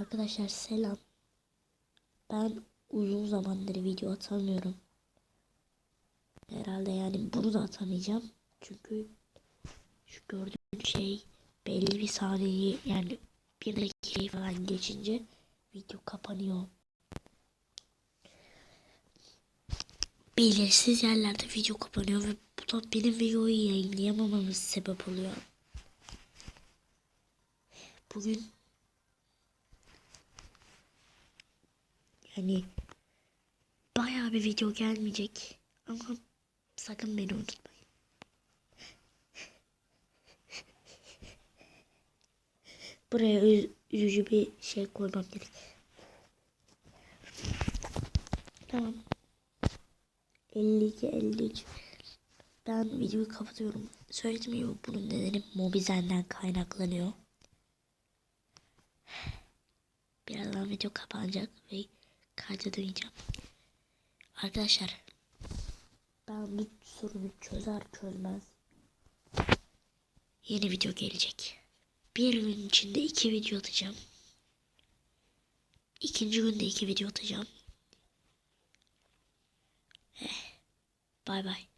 Arkadaşlar selam. Ben uzun zamandır video atamıyorum. Herhalde yani bunu da atamayacağım. Çünkü şu gördüğün şey belli bir saniyeyi yani bir dakikayı falan geçince video kapanıyor. Belirsiz yerlerde video kapanıyor ve bu da benim videoyu yayınlayamamamız sebep oluyor. Bugün yani bayağı bir video gelmeyecek ama sakın beni unutmayın. Buraya üz- üzücü bir şey koymam gerek. Tamam. 52 53 Ben videoyu kapatıyorum. Söyledim ya bunun nedeni Mobizen'den kaynaklanıyor. Birazdan video kapanacak ve kayda döneceğim. Arkadaşlar ben bu sorunu çözer çözmez yeni video gelecek. Bir gün içinde iki video atacağım. İkinci günde iki video atacağım. Eh, bay bay.